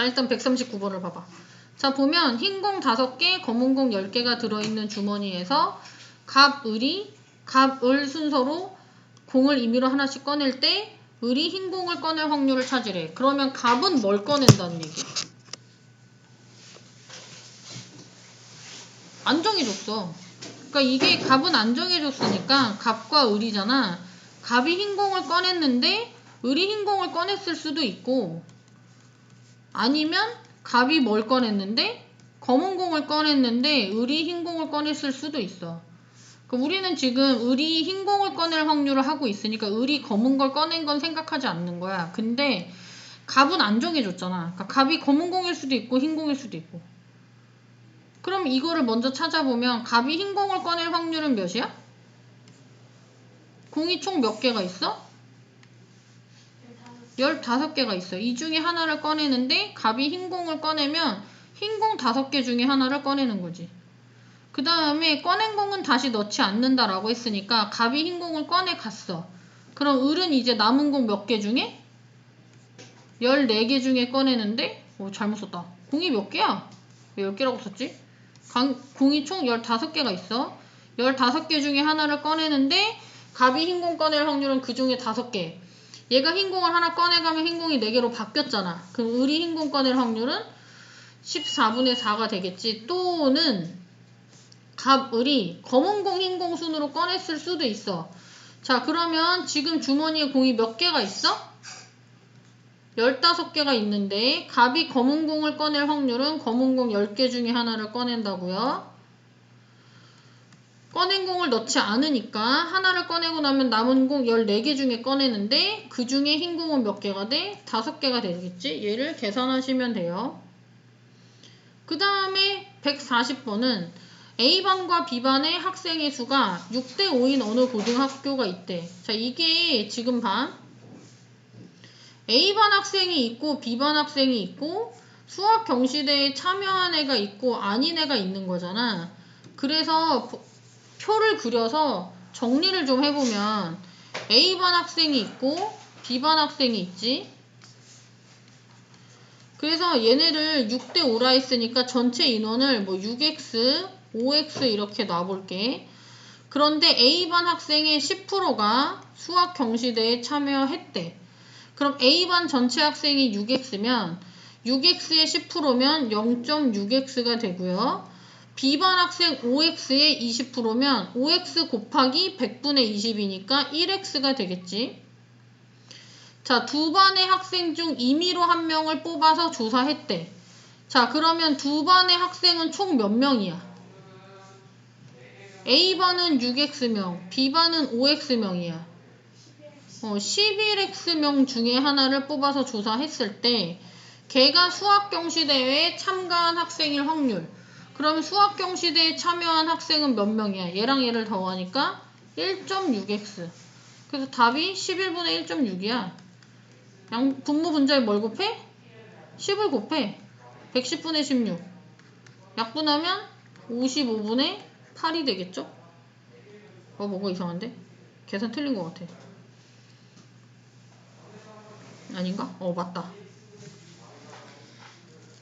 자, 일단 139번을 봐봐. 자, 보면 흰 공 5개, 검은 공 10개가 들어있는 주머니에서 갑, 을이, 갑, 을 순서로 공을 임의로 하나씩 꺼낼 때 을이 흰 공을 꺼낼 확률을 찾으래. 그러면 갑은 뭘 꺼낸다는 얘기야? 안 정해줬어. 그러니까 이게 갑은 안 정해줬으니까 갑과 을이잖아. 갑이 흰 공을 꺼냈는데 을이 흰 공을 꺼냈을 수도 있고 아니면 갑이 뭘 꺼냈는데 검은 공을 꺼냈는데 을이 흰 공을 꺼냈을 수도 있어. 그 우리는 지금 을이 흰 공을 꺼낼 확률을 하고 있으니까 을이 검은 걸 꺼낸 건 생각하지 않는 거야. 근데 갑은 안 정해줬잖아. 그러니까 갑이 검은 공일 수도 있고 흰 공일 수도 있고. 그럼 이거를 먼저 찾아보면 갑이 흰 공을 꺼낼 확률은 몇이야? 공이 총 몇 개가 있어? 15개가 있어. 이 중에 하나를 꺼내는데 갑이 흰 공을 꺼내면 흰 공 5개 중에 하나를 꺼내는 거지. 그 다음에 꺼낸 공은 다시 넣지 않는다라고 했으니까 갑이 흰 공을 꺼내 갔어. 그럼 을은 이제 남은 공 몇 개 중에? 14개 중에 꺼내는데 오 잘못 썼다. 공이 몇 개야? 왜 10개라고 썼지? 강- 공이 총 15개가 있어. 15개 중에 하나를 꺼내는데 갑이 흰 공 꺼낼 확률은 그 중에 5개. 얘가 흰 공을 하나 꺼내가면 흰 공이 4개로 바뀌었잖아. 그럼 을이 흰공 꺼낼 확률은 14분의 4가 되겠지. 또는 갑, 을이 검은 공, 흰 공 순으로 꺼냈을 수도 있어. 자, 그러면 지금 주머니에 공이 몇 개가 있어? 15개가 있는데 갑이 검은 공을 꺼낼 확률은 검은 공 10개 중에 하나를 꺼낸다고요. 꺼낸 공을 넣지 않으니까 하나를 꺼내고 나면 남은 공 14개 중에 꺼내는데 그 중에 흰 공은 몇 개가 돼? 5개가 되겠지? 얘를 계산하시면 돼요. 그 다음에 140번은 A반과 B반의 학생의 수가 6대 5인 어느 고등학교가 있대. 자, 이게 지금 봐. A반 학생이 있고 B반 학생이 있고 수학 경시대에 참여한 애가 있고 아닌 애가 있는 거잖아. 그래서 보- 표를 그려서 정리를 좀 해보면 A반 학생이 있고 B반 학생이 있지. 그래서 얘네를 6대 5라 했으니까 전체 인원을 뭐 6x, 5x 이렇게 놔볼게. 그런데 A반 학생의 10%가 수학 경시대에 참여했대. 그럼 A반 전체 학생이 6x면 6x의 10%면 0.6x가 되고요. B반 학생 5x의 20%면 5x 곱하기 100분의 20이니까 1x가 되겠지. 자, 두 반의 학생 중 임의로 한 명을 뽑아서 조사했대. 자, 그러면 두 반의 학생은 총 몇 명이야? A반은 6x명, B반은 5x명이야. 어, 11x명 중에 하나를 뽑아서 조사했을 때 걔가 수학경시대회에 참가한 학생일 확률 그러면 수학 경시대에 참여한 학생은 몇 명이야? 얘랑 얘를 더하니까 1.6x 그래서 답이 11분의 1.6이야 양 분모 분자에 뭘 곱해? 10을 곱해 110분의 16 약분하면 55분의 8이 되겠죠? 어 뭐가 이상한데? 계산 틀린 것 같아 아닌가? 어 맞다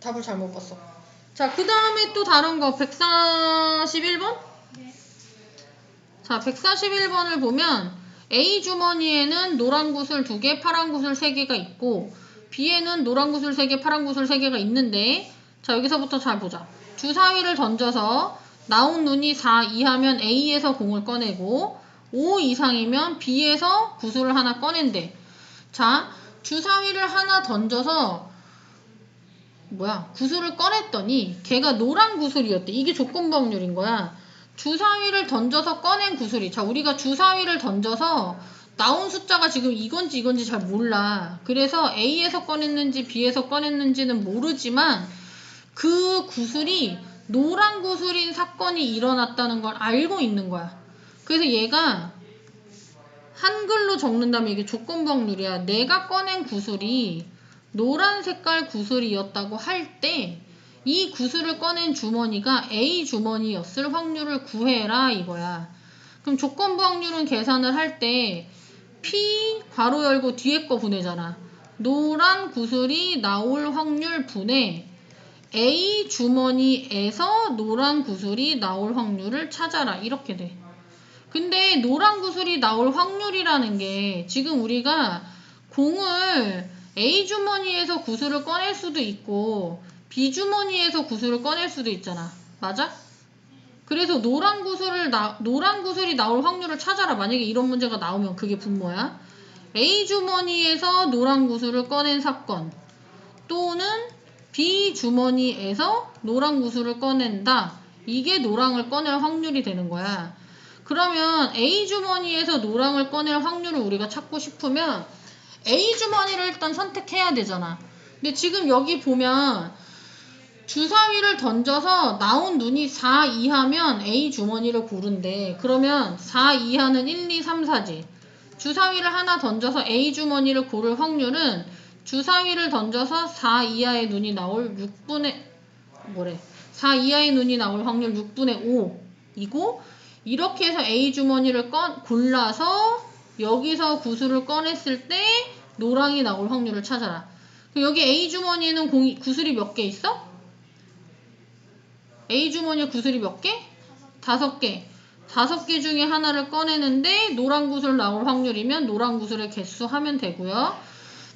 답을 잘못 봤어 자 그 다음에 또 다른 거 141번? 자 141번을 보면 A 주머니에는 노란 구슬 2개 파란 구슬 3개가 있고 B에는 노란 구슬 3개 파란 구슬 3개가 있는데 자 여기서부터 잘 보자. 주사위를 던져서 나온 눈이 4 이하면 A에서 공을 꺼내고 5 이상이면 B에서 구슬을 하나 꺼낸대. 자 주사위를 하나 던져서 뭐야 구슬을 꺼냈더니 걔가 노란 구슬이었대. 이게 조건부 확률인 거야. 주사위를 던져서 꺼낸 구슬이 자 우리가 주사위를 던져서 나온 숫자가 지금 이건지 이건지 잘 몰라. 그래서 A에서 꺼냈는지 B에서 꺼냈는지는 모르지만 그 구슬이 노란 구슬인 사건이 일어났다는 걸 알고 있는 거야. 그래서 얘가 한글로 적는다면 이게 조건부 확률이야. 내가 꺼낸 구슬이 노란 색깔 구슬이었다고 할 때 이 구슬을 꺼낸 주머니가 A 주머니였을 확률을 구해라 이거야. 그럼 조건부 확률은 계산을 할 때 P 괄호 열고 뒤에 거 보내잖아. 노란 구슬이 나올 확률 분의 A 주머니에서 노란 구슬이 나올 확률을 찾아라. 이렇게 돼. 근데 노란 구슬이 나올 확률이라는 게 지금 우리가 공을 A 주머니에서 구슬을 꺼낼 수도 있고 B 주머니에서 구슬을 꺼낼 수도 있잖아. 맞아? 그래서 노란 구슬을 나, 노란 구슬이 나올 확률을 찾아라. 만약에 이런 문제가 나오면 그게 분모야. A 주머니에서 노란 구슬을 꺼낸 사건 또는 B 주머니에서 노란 구슬을 꺼낸다. 이게 노랑을 꺼낼 확률이 되는 거야. 그러면 A 주머니에서 노랑을 꺼낼 확률을 우리가 찾고 싶으면 A 주머니를 일단 선택해야 되잖아. 근데 지금 여기 보면 주사위를 던져서 나온 눈이 4 이하면 A 주머니를 고른대. 그러면 4 이하는 1, 2, 3, 4지. 주사위를 하나 던져서 A 주머니를 고를 확률은 주사위를 던져서 4 이하의 눈이 나올 6분의 뭐래 4 이하의 눈이 나올 확률 6분의 5이고 이렇게 해서 A 주머니를 꺼, 골라서 여기서 구슬을 꺼냈을 때 노랑이 나올 확률을 찾아라. 여기 A 주머니에는 공이, 구슬이 몇 개 있어? A 주머니에 구슬이 몇 개? 다섯 개. 다섯 개 중에 하나를 꺼내는데 노란 구슬 나올 확률이면 노란 구슬의 개수 하면 되고요.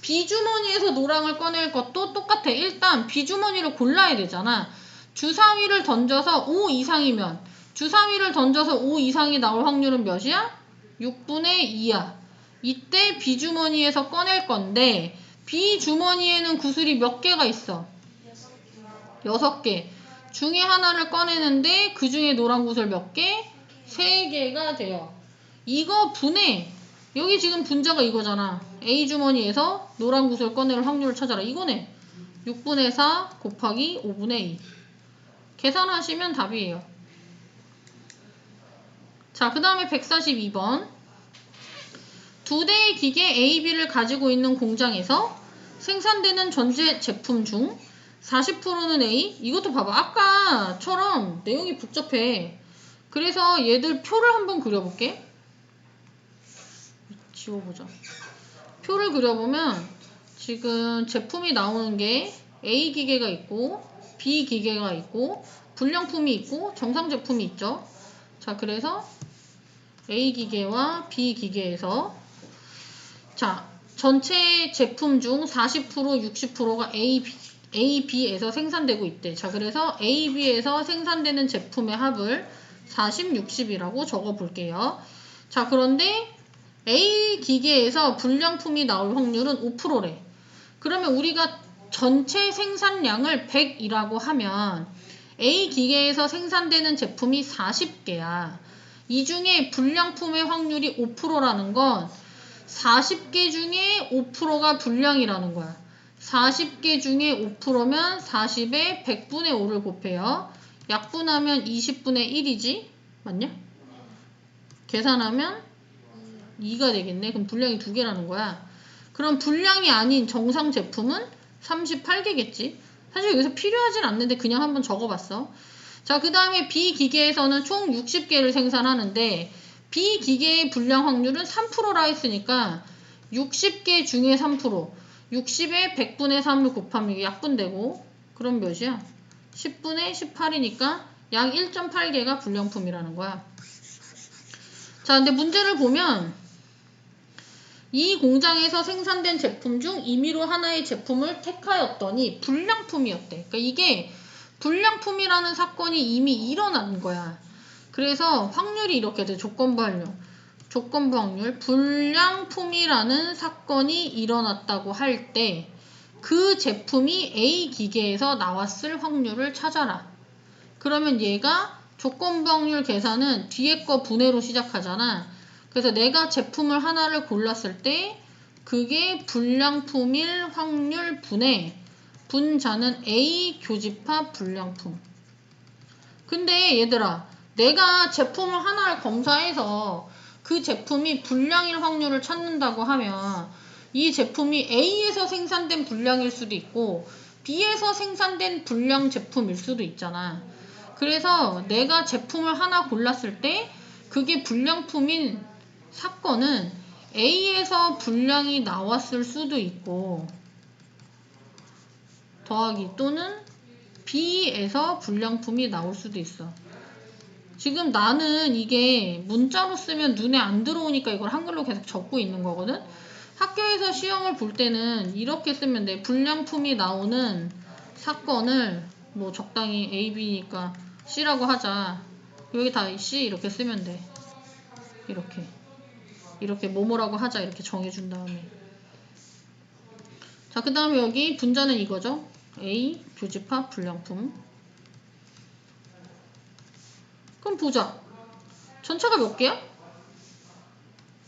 비주머니에서 노랑을 꺼낼 것도 똑같아. 일단 비주머니를 골라야 되잖아. 주사위를 던져서 5 이상이면 주사위를 던져서 5 이상이 나올 확률은 몇이야? 6분의 2야. 이때 비주머니에서 꺼낼 건데 비주머니에는 구슬이 몇 개가 있어? 6개. 중에 하나를 꺼내는데 그 중에 노란 구슬 몇 개? 3개가 돼요. 이거 분해. 여기 지금 분자가 이거잖아. A 주머니에서 노란 구슬 꺼낼 확률을 찾아라. 이거네. 6분의 4 곱하기 5분의 2. 계산하시면 답이에요. 자, 그 다음에 142번. 두 대의 기계 A, B를 가지고 있는 공장에서 생산되는 전체 제품 중 40%는 A. 이것도 봐봐. 아까처럼 내용이 복잡해. 그래서 얘들 표를 한번 그려볼게. 지워보자. 표를 그려보면 지금 제품이 나오는 게 A 기계가 있고 B 기계가 있고 불량품이 있고 정상 제품이 있죠. 자, 그래서 A 기계와 B 기계에서 자, 전체 제품 중 40% 60%가 A, B, A, B에서 생산되고 있대. 자, 그래서 A, B에서 생산되는 제품의 합을 40, 60이라고 적어 볼게요. 자, 그런데 A 기계에서 불량품이 나올 확률은 5%래. 그러면 우리가 전체 생산량을 100이라고 하면 A 기계에서 생산되는 제품이 40개야. 이 중에 불량품의 확률이 5%라는 건 40개 중에 5%가 불량이라는 거야. 40개 중에 5%면 40에 100분의 5를 곱해요. 약분하면 20분의 1이지? 맞냐? 계산하면 2가 되겠네. 그럼 분량이 2개라는 거야. 그럼 분량이 아닌 정상 제품은 38개겠지. 사실 여기서 필요하진 않는데 그냥 한번 적어봤어. 자, 그 다음에 B 기계에서는 총 60개를 생산하는데 B 기계의 분량 확률은 3%라 했으니까 60개 중에 3%. 60에 100분의 3을 곱하면 이게 약분되고 그럼 몇이야? 10분의 18이니까 약 1.8개가 불량품이라는 거야. 자, 근데 문제를 보면 이 공장에서 생산된 제품 중 임의로 하나의 제품을 택하였더니 불량품이었대. 그러니까 이게 불량품이라는 사건이 이미 일어난 거야. 그래서 확률이 이렇게 돼. 조건부 확률. 조건부 확률. 불량품이라는 사건이 일어났다고 할 때 그 제품이 A 기계에서 나왔을 확률을 찾아라. 그러면 얘가 조건부 확률 계산은 뒤에 거 분해로 시작하잖아. 그래서 내가 제품을 하나를 골랐을 때 그게 불량품일 확률 분해 분자는 A 교집합 불량품. 근데 얘들아 내가 제품을 하나를 검사해서 그 제품이 불량일 확률을 찾는다고 하면 이 제품이 A에서 생산된 불량일 수도 있고 B에서 생산된 불량 제품일 수도 있잖아. 그래서 내가 제품을 하나 골랐을 때 그게 불량품인 사건은 A에서 분량이 나왔을 수도 있고 더하기 또는 B에서 불량품이 나올 수도 있어. 지금 나는 이게 문자로 쓰면 눈에 안 들어오니까 이걸 한글로 계속 적고 있는 거거든. 학교에서 시험을 볼 때는 이렇게 쓰면 돼. 불량품이 나오는 사건을 뭐 적당히 A, B니까 C라고 하자. 여기 다 C 이렇게 쓰면 돼. 이렇게. 이렇게 뭐뭐라고 하자 이렇게 정해준 다음에. 자, 그 다음에 여기 분자는 이거죠. A, 교집합, 불량품. 그럼 보자. 전체가 몇 개야?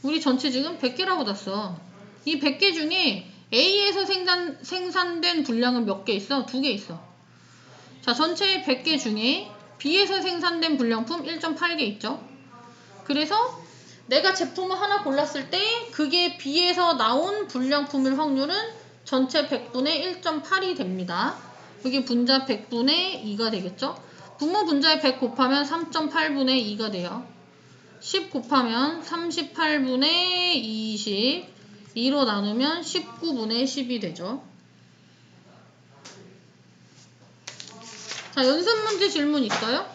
우리 전체 지금 100개라고 놨어. 이 100개 중에 A에서 생산, 생산된 분량은 몇 개 있어? 두 개 있어. 자, 전체 100개 중에 B에서 생산된 불량품 1.8개 있죠? 그래서 내가 제품을 하나 골랐을 때 그게 B에서 나온 불량품일 확률은 전체 100분의 1.8이 됩니다. 여기 분자 100분의 2가 되겠죠? 분모 분자에 100 곱하면 3.8분의 2가 돼요. 10 곱하면 38분의 20, 2로 나누면 19분의 10이 되죠. 자, 연습 문제 질문 있어요?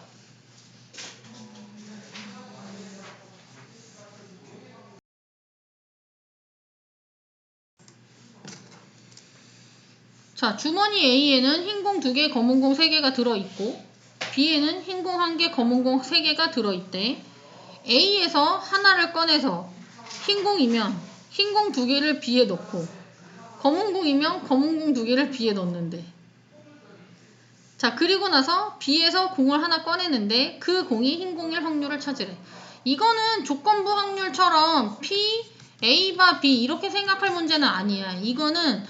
자, 주머니 A에는 흰 공 2개, 검은 공 3개가 들어있고 B에는 흰 공 1개, 검은 공 3개가 들어있대. A에서 하나를 꺼내서 흰 공이면 흰 공 2개를 B에 넣고 검은 공이면 검은 공 2개를 B에 넣는데 자, 그리고 나서 B에서 공을 하나 꺼내는데 그 공이 흰 공일 확률을 찾으래. 이거는 조건부 확률처럼 P, A바 B 이렇게 생각할 문제는 아니야. 이거는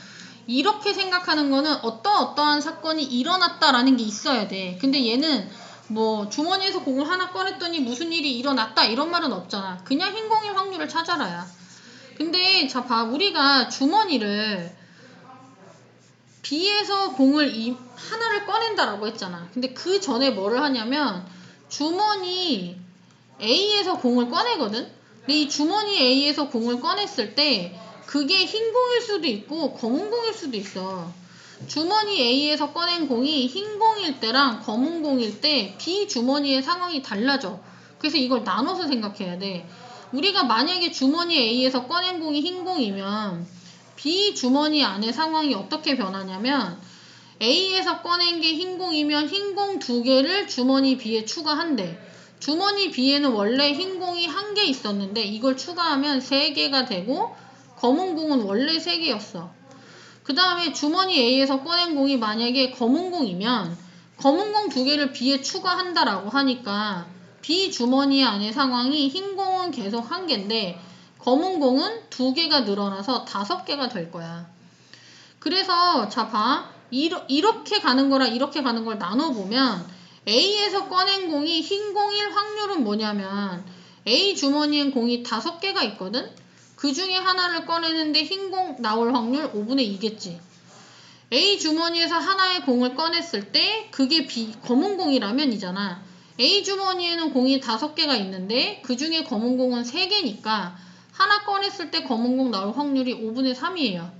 이렇게 생각하는 거는 어떠어떠한 사건이 일어났다라는 게 있어야 돼. 근데 얘는 뭐 주머니에서 공을 하나 꺼냈더니 무슨 일이 일어났다 이런 말은 없잖아. 그냥 흰 공일 확률을 찾아라야. 근데 자 봐. 우리가 주머니를 B에서 공을 이, 하나를 꺼낸다라고 했잖아. 근데 그 전에 뭐를 하냐면 주머니 A에서 공을 꺼내거든. 근데 이 주머니 A에서 공을 꺼냈을 때 그게 흰 공일 수도 있고 검은 공일 수도 있어. 주머니 A에서 꺼낸 공이 흰 공일 때랑 검은 공일 때 B 주머니의 상황이 달라져. 그래서 이걸 나눠서 생각해야 돼. 우리가 만약에 주머니 A에서 꺼낸 공이 흰 공이면 B 주머니 안의 상황이 어떻게 변하냐면 A에서 꺼낸 게 흰 공이면 흰 공 두 개를 주머니 B에 추가한대. 주머니 B에는 원래 흰 공이 한 개 있었는데 이걸 추가하면 세 개가 되고 검은 공은 원래 3개였어. 그 다음에 주머니 A에서 꺼낸 공이 만약에 검은 공이면 검은 공 2개를 B에 추가한다라고 하니까 B 주머니 안의 상황이 흰 공은 계속 1개인데 검은 공은 2개가 늘어나서 5개가 될 거야. 그래서 자 봐. 이렇게 가는 거랑 이렇게 가는 걸 나눠보면 A에서 꺼낸 공이 흰 공일 확률은 뭐냐면 A 주머니엔 공이 5개가 있거든? 그 중에 하나를 꺼내는데 흰 공 나올 확률 5분의 2겠지. A 주머니에서 하나의 공을 꺼냈을 때 그게 B, 검은 공이라면 이잖아. A 주머니에는 공이 5개가 있는데 그 중에 검은 공은 3개니까 하나 꺼냈을 때 검은 공 나올 확률이 5분의 3이에요.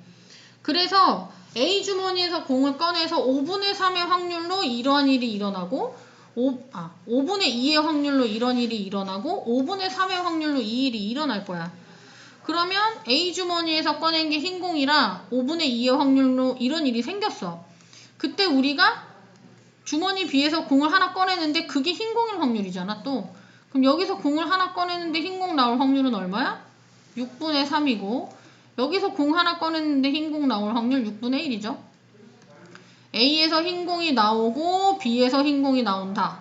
그래서 A 주머니에서 공을 꺼내서 5분의 3의 확률로 이러한 일이 일어나고 5, 아, 5분의 2의 확률로 이런 일이 일어나고 5분의 3의 확률로 이 일이 일어날 거야. 그러면 A 주머니에서 꺼낸 게 흰 공이라 5분의 2의 확률로 이런 일이 생겼어. 그때 우리가 주머니 B에서 공을 하나 꺼내는데 그게 흰 공일 확률이잖아 또. 그럼 여기서 공을 하나 꺼내는데 흰 공 나올 확률은 얼마야? 6분의 3이고 여기서 공 하나 꺼냈는데 흰 공 나올 확률 6분의 1이죠. A에서 흰 공이 나오고 B에서 흰 공이 나온다.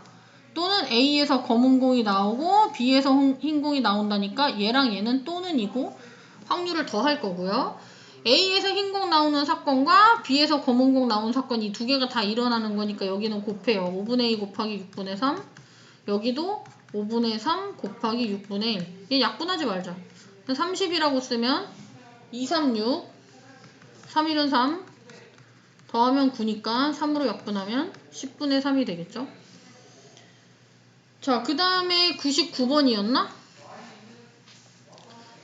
또는 A에서 검은 공이 나오고 B에서 흰 공이 나온다니까 얘랑 얘는 또는이고 확률을 더 할 거고요. A에서 흰 공 나오는 사건과 B에서 검은 공 나오는 사건 이 두 개가 다 일어나는 거니까 여기는 곱해요. 5분의 2 곱하기 6분의 3 여기도 5분의 3 곱하기 6분의 1 얘 약분하지 말자. 30이라고 쓰면 2, 3, 6 3, 1은 3 더하면 9니까 3으로 약분하면 10분의 3이 되겠죠. 자, 그 다음에 99번이었나?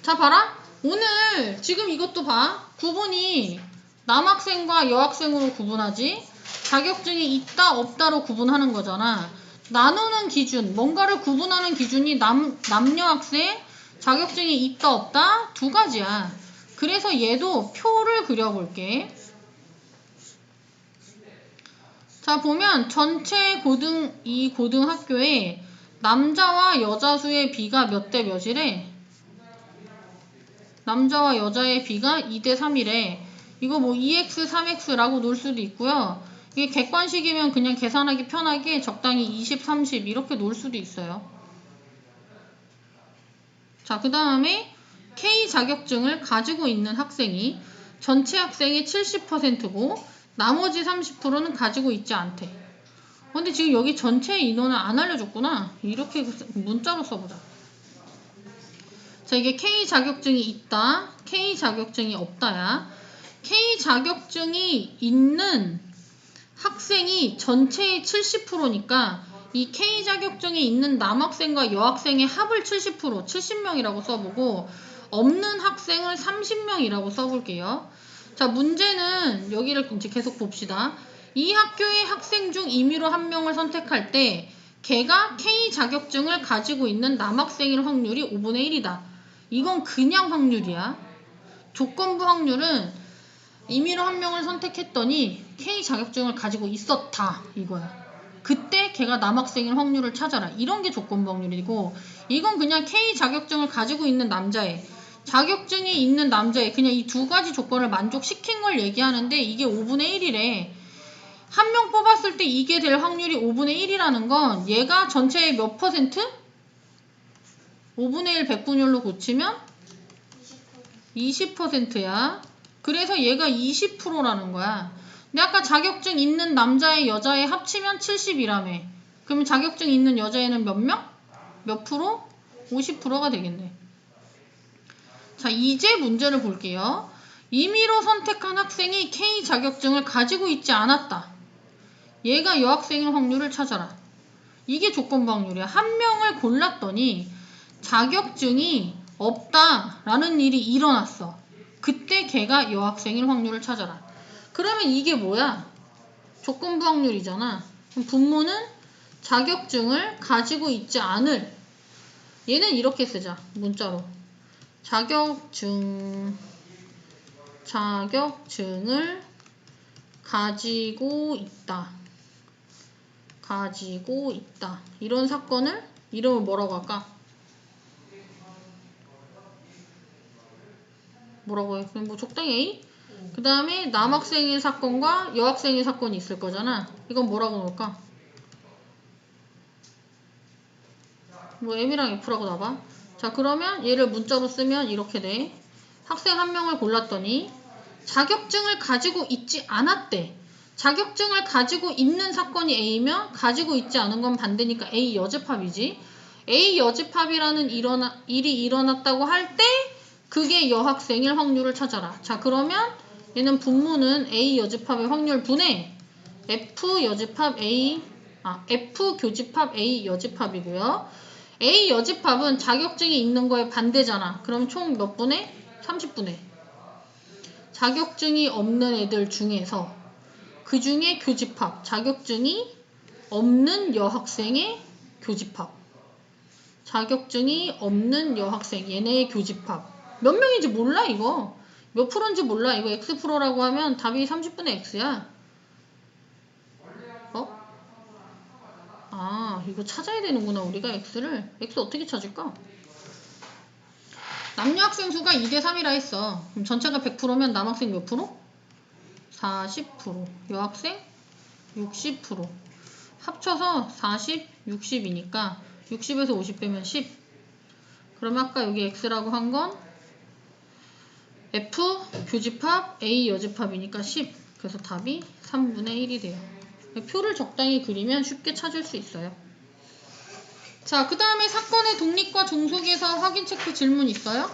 자, 봐라. 오늘 지금 이것도 봐. 구분이 남학생과 여학생으로 구분하지. 자격증이 있다 없다로 구분하는 거잖아. 나누는 기준, 뭔가를 구분하는 기준이 남, 남녀 학생, 자격증이 있다 없다 두 가지야. 그래서 얘도 표를 그려볼게. 자 보면 전체 고등 이 고등학교에 남자와 여자 수의 비가 몇 대 몇이래? 남자와 여자의 비가 2대 3이래. 이거 뭐 2x, 3x라고 놓을 수도 있고요. 이게 객관식이면 그냥 계산하기 편하게 적당히 20, 30 이렇게 놓을 수도 있어요. 자, 그 다음에 K 자격증을 가지고 있는 학생이 전체 학생의 70%고 나머지 30%는 가지고 있지 않대. 근데 지금 여기 전체 인원을 안 알려줬구나. 이렇게 문자로 써보자. 자, 이게 K 자격증이 있다, K 자격증이 없다야. K 자격증이 있는 학생이 전체의 70%니까 이 K 자격증이 있는 남학생과 여학생의 합을 70%, 70명이라고 써보고 없는 학생을 30명이라고 써볼게요. 자, 문제는 여기를 이제 계속 봅시다. 이 학교의 학생 중 임의로 한 명을 선택할 때 걔가 K 자격증을 가지고 있는 남학생일 확률이 5분의 1이다. 이건 그냥 확률이야. 조건부 확률은 임의로 한 명을 선택했더니 K 자격증을 가지고 있었다. 이거야. 그때 걔가 남학생일 확률을 찾아라. 이런 게 조건부 확률이고 이건 그냥 K 자격증을 가지고 있는 남자애 자격증이 있는 남자애 그냥 이 두 가지 조건을 만족시킨 걸 얘기하는데 이게 5분의 1이래. 한 명 뽑았을 때 이게 될 확률이 5분의 1이라는 건 얘가 전체의 몇 퍼센트? 5분의 1 백분율로 고치면 20%야. 그래서 얘가 20%라는 거야. 근데 아까 자격증 있는 남자의 여자의 합치면 70이라며. 그러면 자격증 있는 여자애는 몇 명? 몇 프로? 50%가 되겠네. 자, 이제 문제를 볼게요. 임의로 선택한 학생이 K 자격증을 가지고 있지 않았다. 얘가 여학생일 확률을 찾아라. 이게 조건부 확률이야. 한 명을 골랐더니 자격증이 없다라는 일이 일어났어. 그때 걔가 여학생일 확률을 찾아라. 그러면 이게 뭐야? 조건부 확률이잖아. 그럼 분모는 자격증을 가지고 있지 않을 얘는 이렇게 쓰자. 문자로. 자격증 자격증을 가지고 있다. 가지고 있다. 이런 사건을 이름을 뭐라고 할까? 뭐라고 해? 그럼 뭐 적당히 A? 그 다음에 남학생의 사건과 여학생의 사건이 있을 거잖아. 이건 뭐라고 놓을까? 뭐 M이랑 F라고 나봐. 자 그러면 얘를 문자로 쓰면 이렇게 돼. 학생 한 명을 골랐더니 자격증을 가지고 있지 않았대. 자격증을 가지고 있는 사건이 A면 가지고 있지 않은 건 반대니까 A 여집합이지. A 여집합이라는 일어나, 일이 일어났다고 할 때 그게 여학생일 확률을 찾아라. 자 그러면 얘는 분모는 A 여집합의 확률 분의 F 여집합 A 아 F 교집합 A 여집합이고요. A 여집합은 자격증이 있는 거에 반대잖아. 그럼 총 몇 분의? 30분의. 자격증이 없는 애들 중에서 그 중에 교집합, 자격증이 없는 여학생의 교집합. 자격증이 없는 여학생, 얘네의 교집합. 몇 명인지 몰라, 이거. 몇 프로인지 몰라. 이거 X 프로라고 하면 답이 30분의 X야. 어? 아, 이거 찾아야 되는구나, 우리가 X를. X 어떻게 찾을까? 남녀 학생 수가 2대 3이라 했어. 그럼 전체가 100%면 남학생 몇 프로? 40%. 여학생 60%. 합쳐서 40, 60이니까 60에서 50 빼면 10. 그러면 아까 여기 X라고 한 건 F 교집합 A 여집합이니까 10. 그래서 답이 3분의 1이 돼요. 표를 적당히 그리면 쉽게 찾을 수 있어요. 자, 그 다음에 사건의 독립과 종속에서 확인 체크 질문 있어요?